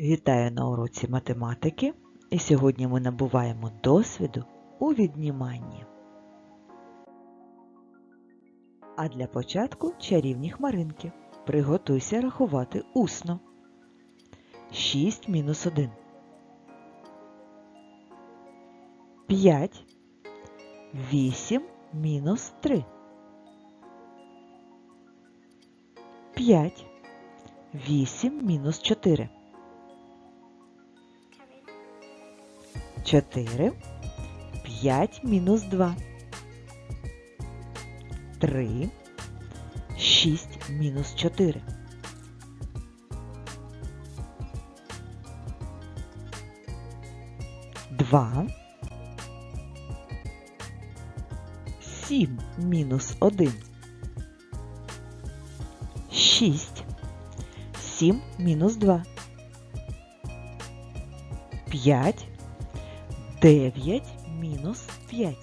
Вітаю на уроці математики. І сьогодні ми набуваємо досвіду у відніманні. А для початку чарівні хмаринки. Приготуйся рахувати усно. 6 мінус 1. 5. 8 мінус 3. 5. 8 мінус 4. 4. 5 мінус 2. 3. 6 мінус 4. 2. 7 мінус 1. 6. 7 мінус 2. 5. 9 мінус 5.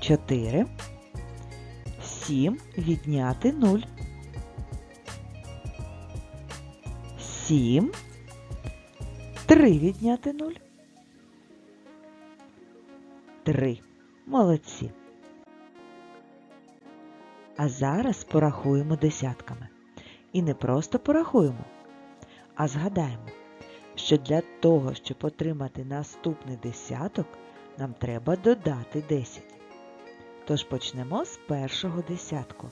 4. 7 відняти 0. 7. 3 відняти 0. 3. Молодці. А зараз порахуємо десятками. І не просто порахуємо, а згадаємо, що для того, щоб отримати наступний десяток, нам треба додати 10. Тож почнемо з першого десятку.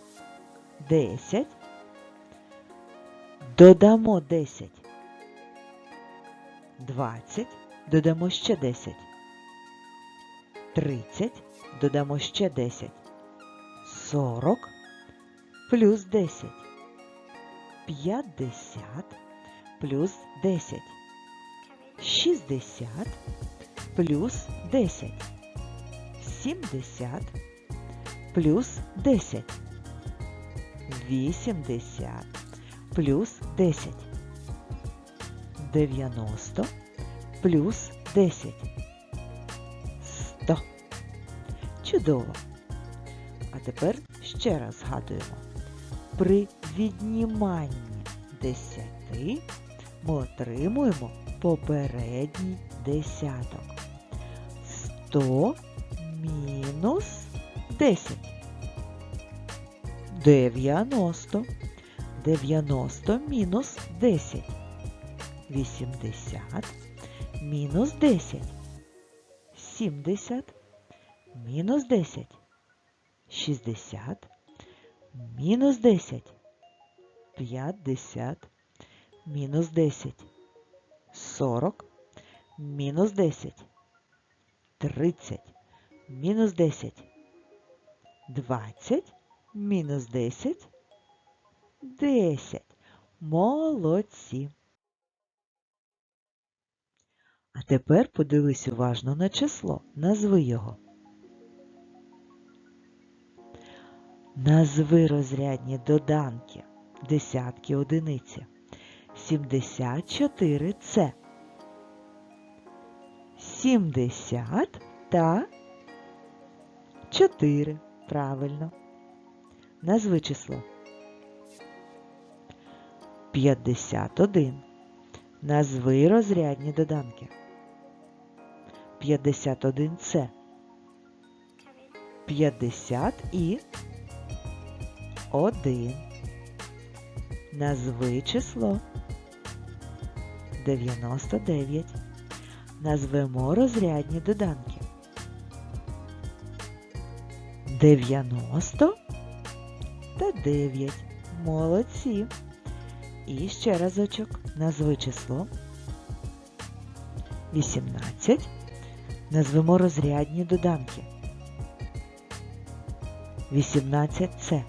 10. Додамо 10. 20. Додамо ще 10. 30. Додамо ще 10. 40. Плюс 10. 50. Плюс 10. 60 плюс 10. 70 плюс 10. 80 плюс 10. 90 плюс 10. 100. Чудово. А тепер ще раз згадуємо. При відніманні 10 ми отримуємо попередній десяток. 100 мінус 10. 90. 90 мінус 10. 80 мінус 10. 70 мінус 10. 60 мінус 10. 50 мінус 10. 40 мінус 10. 30 мінус 10. 20 мінус 10. 10. Молодці. А тепер подивись уважно на число. Назви його. Назви розрядні доданки. Десятки одиниці. 74 це 70 та 4. Правильно. Назви число. 51. Назви розрядні доданки. 51 це 50 і 1. Назви число 99. Назвемо розрядні доданки. 90 та 9. Молодці. І ще разочок. Назви число 18. Назвемо розрядні доданки. 18 це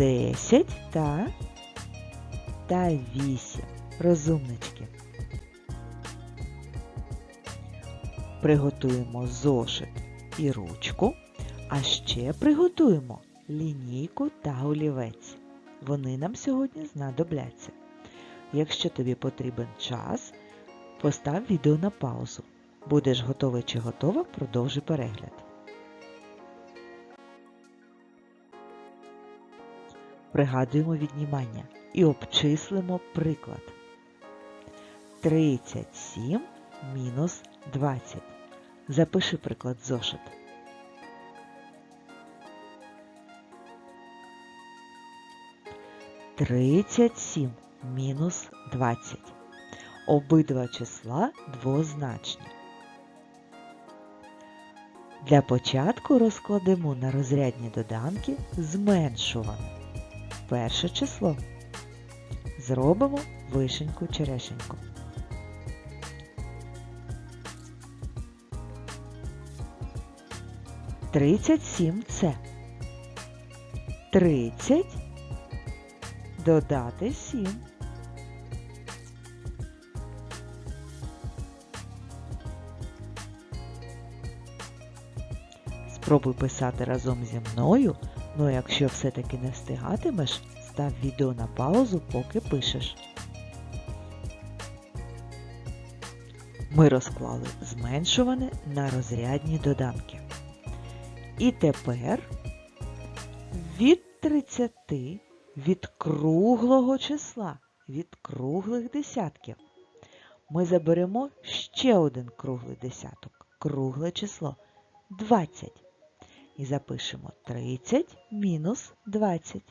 10 та, та 8. Розумнички. Приготуємо зошит і ручку, а ще приготуємо лінійку та олівець. Вони нам сьогодні знадобляться. Якщо тобі потрібен час, постав відео на паузу. Будеш готовий чи готова, продовжуй перегляд. Пригадуємо віднімання і обчислимо приклад. 37 мінус 20. Запиши приклад зошит. Тридцять сім мінус двадцять. Обидва числа двозначні. Для початку розкладемо на розрядні доданки зменшуване. Перше число. Зробимо вишеньку черешеньку. Тридцять сім це тридцять додати сім. Спробуй писати разом зі мною, ну якщо все-таки не встигатимеш, став відео на паузу, поки пишеш. Ми розклали зменшуване на розрядні доданки. І тепер від 30 від круглого числа, від круглих десятків, ми заберемо ще один круглий десяток, кругле число 20. І запишемо 30 мінус 20.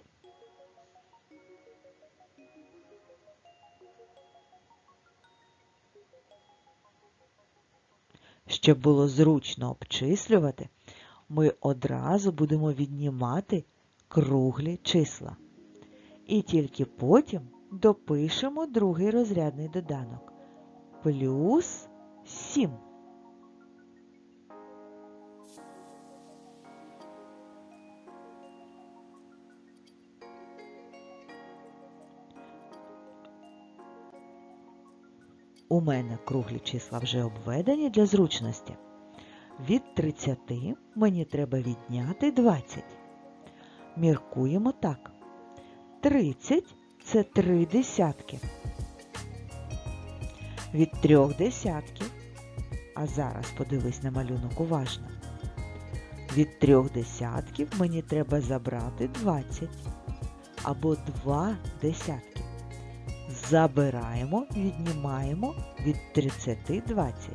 Щоб було зручно обчислювати, ми одразу будемо віднімати круглі числа. І тільки потім допишемо другий розрядний доданок. Плюс 7. У мене круглі числа вже обведені для зручності. Від 30 мені треба відняти 20. Міркуємо так. 30 це 3 десятки. Від 3 десятків, а зараз подивись на малюнок уважно. Від 3 десятків мені треба забрати 20 або 2 десятки. Забираємо, віднімаємо від 30 20.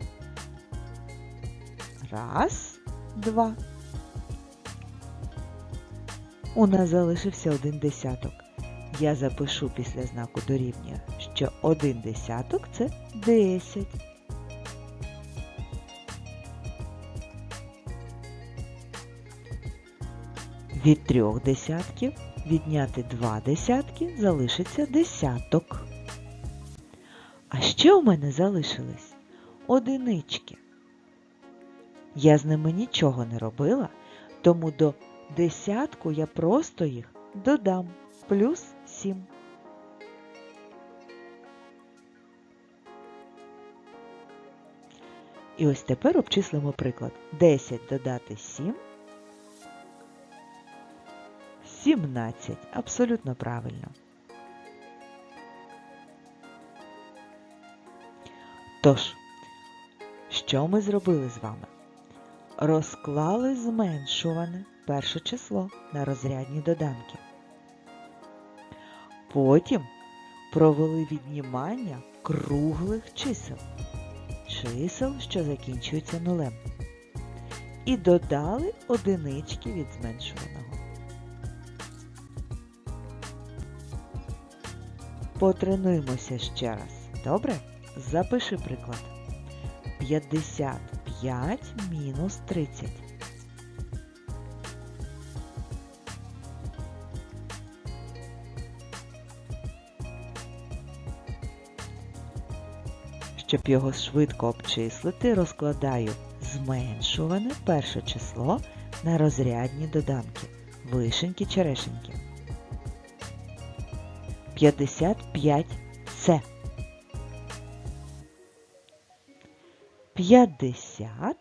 Раз, два. У нас залишився один десяток. Я запишу після знаку дорівнює, що один десяток це 10. Від трьох десятків відняти два десятки залишиться десяток. А ще у мене залишились одинички. Я з ними нічого не робила, тому до десятку я просто їх додам плюс 7. І ось тепер обчислимо приклад. 10 додати 7. 17. Абсолютно правильно. Тож, що ми зробили з вами? Розклали зменшуване перше число на розрядні доданки. Потім провели віднімання круглих чисел, чисел, що закінчуються нулем. І додали одинички від зменшуваного. Потренуємося ще раз. Добре? Запиши приклад. 55 мінус 30. Щоб його швидко обчислити, розкладаю зменшуване перше число на розрядні доданки. Вишеньки черешеньки. 55 це 50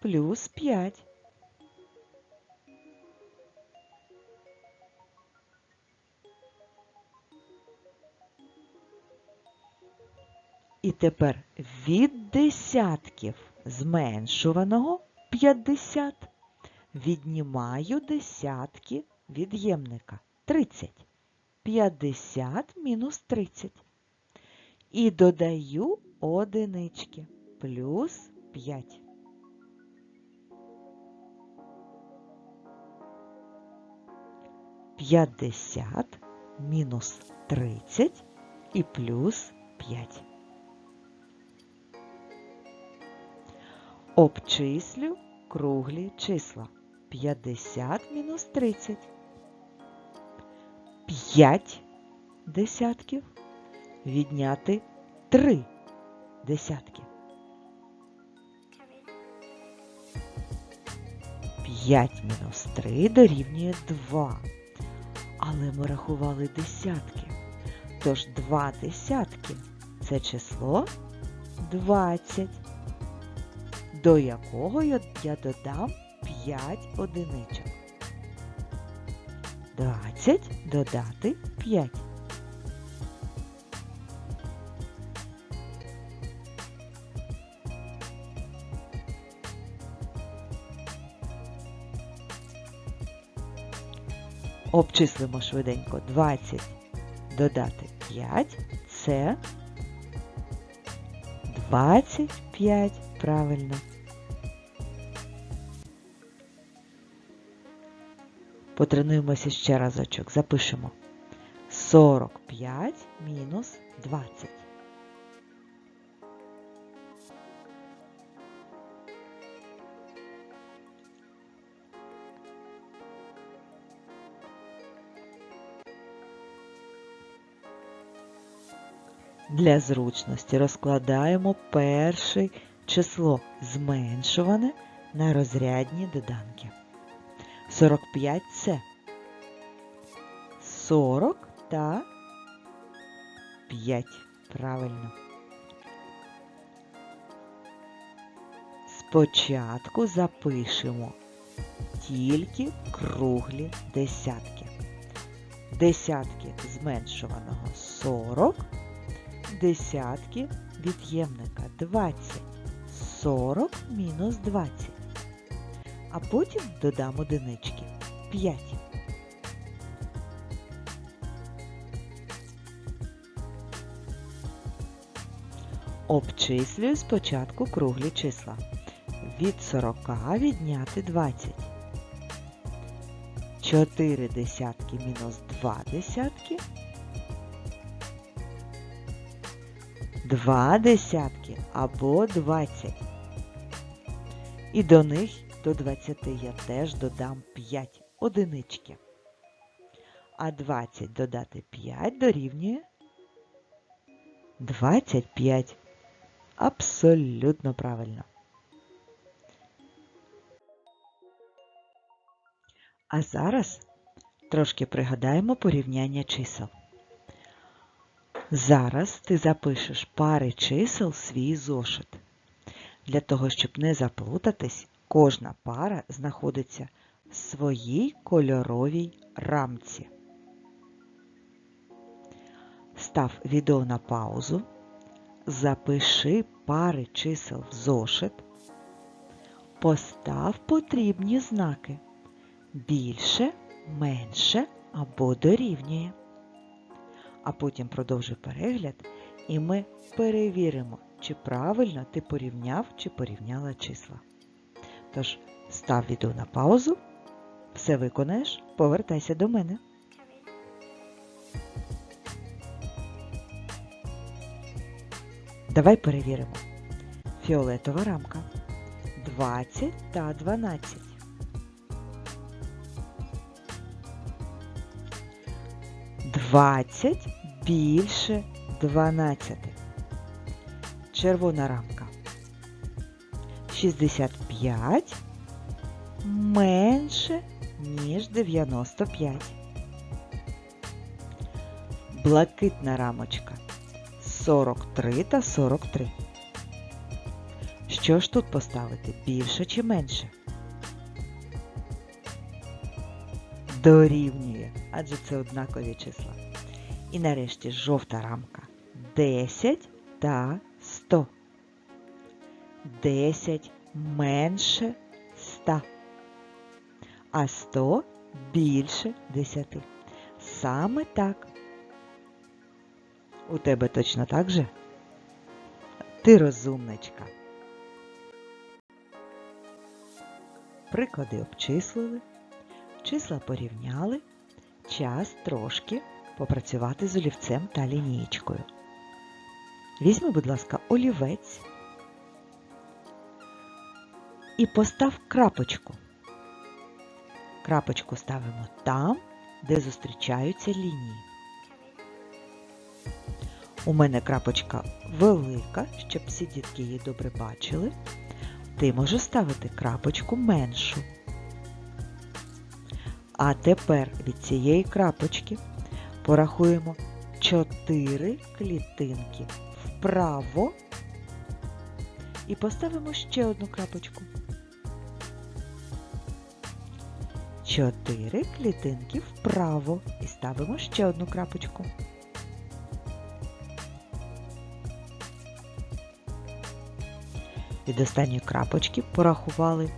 плюс 5. І тепер від десятків зменшуваного 50 віднімаю десятки від'ємника 30. 50 мінус 30. І додаю одинички плюс 5. П'ятдесят мінус тридцять і плюс п'ять. Обчислю круглі числа. 50 мінус 30. 5 десятків відняти 3 десятки. 5 мінус 3 дорівнює 2. Але ми рахували десятки. Тож 2 десятки це число 20, до якого я додам 5 одиничок. 20 додати 5. Обчислимо швиденько 20 додати 5 це 25, правильно. Потренуємося ще разочок. Запишемо 45 мінус 20. Для зручності розкладаємо перше число зменшуване на розрядні доданки. 45 це 40 та 5. Правильно. Спочатку запишемо тільки круглі десятки. Десятки зменшуваного 40, десятки від'ємника 20. 40 мінус 20 а потім додам одинички 5. Обчислюю спочатку круглі числа. Від 40 відняти 20. 4 десятки мінус 2 десятки. 2 десятки або 20. І до них до 20 я теж додам 5 одинички. А 20 додати 5 дорівнює 25. Абсолютно правильно. А зараз трошки пригадаємо порівняння чисел. Зараз ти запишеш пари чисел свій зошит. Для того, щоб не заплутатись, Кожна пара знаходиться в своїй кольоровій рамці. Став відео на паузу, запиши пари чисел в зошит, постав потрібні знаки більше, менше або дорівнює. А потім продовжуй перегляд, і ми перевіримо, чи правильно ти порівняв чи порівняла числа. Тож став відео на паузу, все виконаєш, повертайся до мене. Давай перевіримо. Фіолетова рамка 20 та 12. Двадцять більше дванадцяти. Червона рамка 65 менше, ніж 95. Блакитна рамочка 43 та 43. Що ж тут поставити? Більше чи менше? Дорівнює, адже це однакові числа. І нарешті жовта рамка 10 та 100. 10 менше 100, а 100 більше 10. Саме так. У тебе точно так же? Ти розумничка. Приклади обчислили, числа порівняли, час трошки попрацювати з олівцем та лінієчкою. Візьми, будь ласка, олівець і постав крапочку. Крапочку ставимо там, де зустрічаються лінії. У мене крапочка велика, щоб всі дітки її добре бачили. Ти можеш ставити крапочку меншу. А тепер від цієї крапочки порахуємо 4 клітинки вправо і поставимо ще одну крапочку. 4 клітинки вправо і ставимо ще одну крапочку. Від останньої крапочки порахували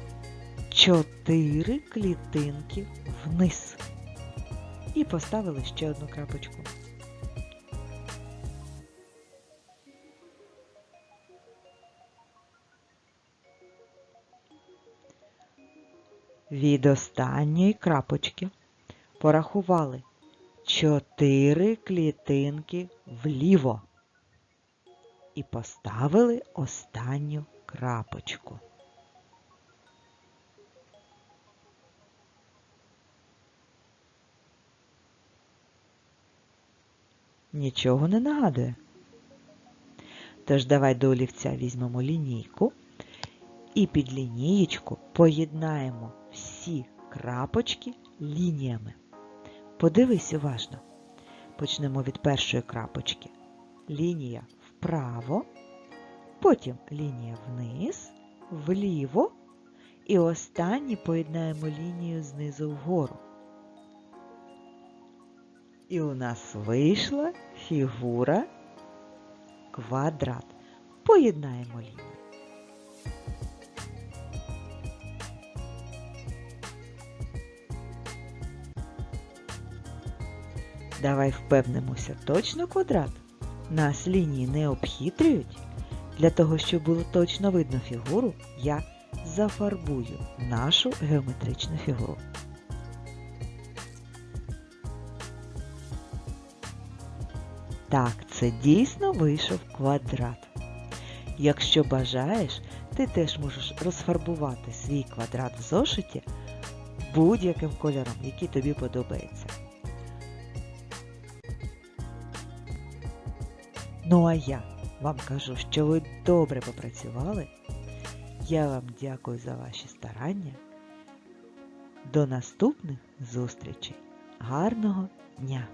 4 клітинки вниз. І поставили ще одну крапочку. Від останньої крапочки порахували 4 клітинки вліво і поставили останню крапочку. Нічого не нагадує. Тож давай до олівця візьмемо лінійку і під лінієчку поєднаємо всі крапочки лініями. Подивись уважно. Почнемо від першої крапочки. Лінія вправо, потім лінія вниз, вліво і останні поєднаємо лінію знизу вгору. І у нас вийшла фігура квадрат. Поєднаємо лінії. Давай впевнимося, точно квадрат? Нас лінії не обхитрюють. Для того, щоб було точно видно фігуру, я зафарбую нашу геометричну фігуру. Так, це дійсно вийшов квадрат. Якщо бажаєш, ти теж можеш розфарбувати свій квадрат в зошиті будь-яким кольором, який тобі подобається. Ну а я вам кажу, що ви добре попрацювали. Я вам дякую за ваші старання. До наступних зустрічей. Гарного дня!